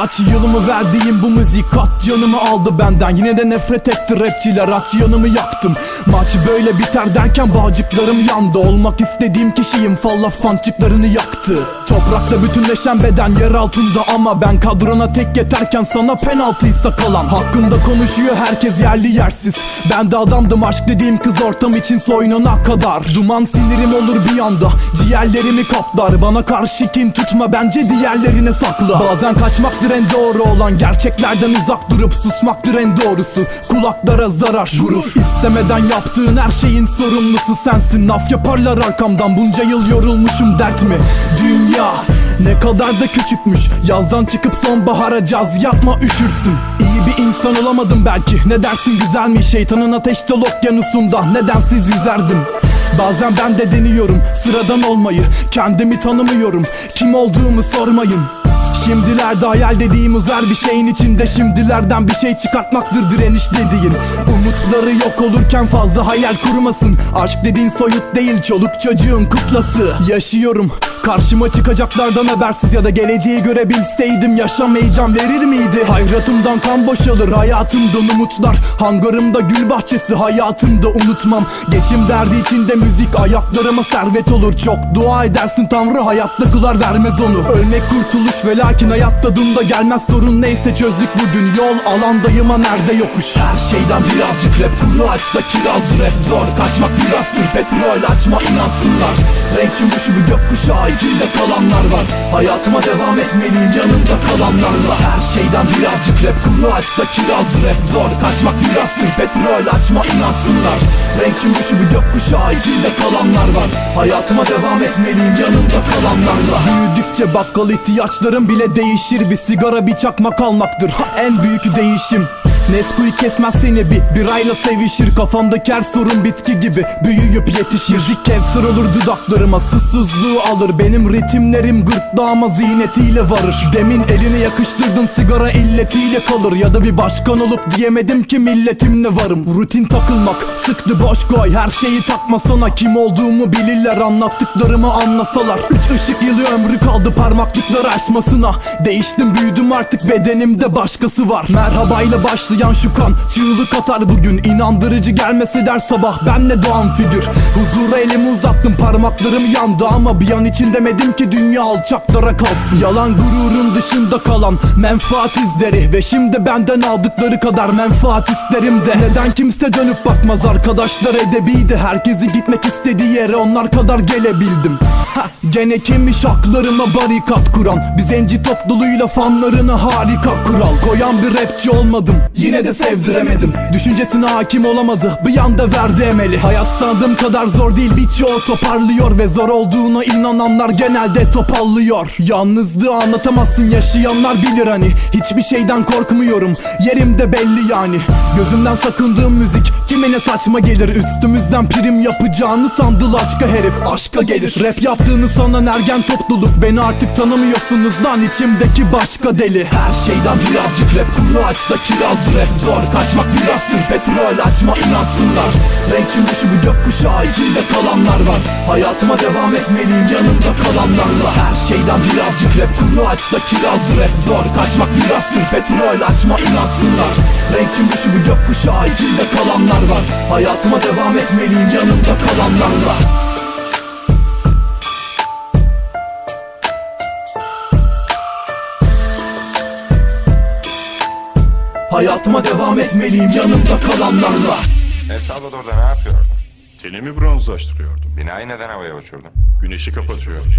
Kaç yılımı verdiğim bu müzik kat canımı aldı benden. Yine de nefret etti rapçiler at yanımı yaktım. Maç böyle biter derken bağcıklarım yandı. Olmak istediğim kişiyim fallaf pançıklarını yaktı Toprakta bütünleşen beden yer altında ama ben kadrona tek yeterken sana penaltıysa kalan. Hakkımda konuşuyor herkes yerli yersiz. Ben de adamdım aşk dediğim kız ortam için soyunana kadar. Duman sinirim olur bir anda ciğerlerimi kaplar. Bana karşı kin tutma bence diğerlerine sakla. Bazen kaçmaktır en doğru olan gerçeklerden uzak durup susmaktır en doğrusu. Kulaklara zarar vurur. İstemeden yaptığın her şeyin sorumlusu sensin. Laf yaparlar arkamdan bunca yıl yorulmuşum dert mi? Dünya. Ne kadar da küçükmüş. Yazdan çıkıp sonbahara caz yapma üşürsün. İyi bir insan olamadım belki. Ne dersin güzel mi şeytanın ateş dolu okyanusunda. Nedensiz yüzerdim? Bazen ben de deniyorum sıradan olmayı. Kendimi tanımıyorum. Kim olduğumu sormayın. Şimdilerde hayal dediğim uzar bir şeyin içinde. Şimdilerden bir şey çıkartmaktır direniş dediğin. Umutları yok olurken fazla hayal kurmasın. Aşk dediğin soyut değil çoluk çocuğun kuklası Yaşıyorum Karşıma çıkacaklardan habersiz ya da geleceği görebilseydim Yaşam heyecan verir miydi? Hayratımdan kan boşalır hayatımdan umutlar. Hangarımda gül bahçesi hayatımda unutmam. Geçim derdi içinde müzik ayaklarıma servet olur. Çok dua edersin tanrı hayatta kılar vermez onu. Ölmek kurtuluş ve lakin hayat tadında gelmez. Sorun neyse çözdük bugün. Yol alandayım nerede yokuş? Her şeyden birazcık rap kuru açta kirazdır. Hep zor Kaçmak mirastır petrol açma inansınlar. Renk cümbüşü bir gökkuşağı içinde kalanlar var. Hayatıma devam etmeliyim. Yanımda kalanlarla Her şeyden birazcık rap kuru açta kirazdır hep zor. Kaçmak mirastır petrol. Açma inansınlar. Renk cümbüşü bir gökkuşağı. İçinde kalanlar var. Hayatıma devam etmeliyim. Yanımda kalanlarla Büyüdükçe bakkal ihtiyaçlarım bile değişir. Bir sigara bir çakmak almaktır. Ha en büyük değişim Nesquik kesmez seni bir birayla sevişir. Kafamdaki her sorun bitki gibi büyüyüp yetişir. Müzik kevser olur dudaklarıma susuzluğu alır. Benim ritimlerim gırtlağıma ziynetiyle varır. Demin eline yakıştırdın sigara illetiyle kalır. Ya da bir başkan olup diyemedim ki milletimle varım. Rutin takılmak sıktı boş koy. Her şeyi takma sana. Kim olduğumu bilirler anlattıklarımı anlasalar. Üç ışık yılı ömrü kaldı parmaklıkları aşmasına. Değiştim büyüdüm artık bedenimde başkası var. Merhabayla başlayan şu kan çığlık atar bugün. İnandırıcı gelmese der sabah. Benle doğan figür. Huzura elimi uzattım parmaklarım yandı. Ama bir an için demedim ki dünya alçaklara kalsın Yalan gururun dışında kalan menfaat izleri Ve şimdi benden aldıkları kadar menfaat isterim de. Neden kimse dönüp bakmaz arkadaşlar edebiydi. Herkesi gitmek istediği yere onlar kadar gelebildim. Gene kimmiş haklarıma barikat kuran? Bir zenci topluluğuyla fanlarına harika kural. Koyan bir rapçi olmadım Yine de sevdiremedim. Düşüncesine hakim olamadı. Bir anda verdi emeli. Hayat sandığım kadar zor değil. Birçoğu toparlıyor Ve zor olduğuna inananlar genelde topallıyor. Yalnızlığı anlatamazsın yaşayanlar bilir hani. Hiçbir şeyden korkmuyorum. Yerimde belli yani. Gözümden sakındığım müzik Kimine saçma gelir? Üstümüzden prim yapacağını sandı laçka herif Aşka gelir. Rap yaptığını sanan ergen topluluk Beni artık tanımıyorsunuz lan. İçimdeki başka deli. Her şeyden birazcık rap kuru açta kirazdır hep zor Kaçmak mirastır petrol açma inansınlar. Renk cümbüşü bir gökkuşağı içinde kalanlar var. Hayatıma devam etmeliyim yanımda kalanlarla Her şeyden birazcık rap kuru açta kirazdır. Hep zor Kaçmak mirastır petrol açma inansınlar. Renk cümbüşü bir gökkuşağı içinde kalanlar var. Hayatıma devam etmeliyim yanımda kalanlarla Hayatıma devam etmeliyim yanımda kalanlarla El Salvador'da ne yapıyordun? Tenimi bronzlaştırıyordum. Binayı neden havaya uçurdun? Güneşi kapatıyordum.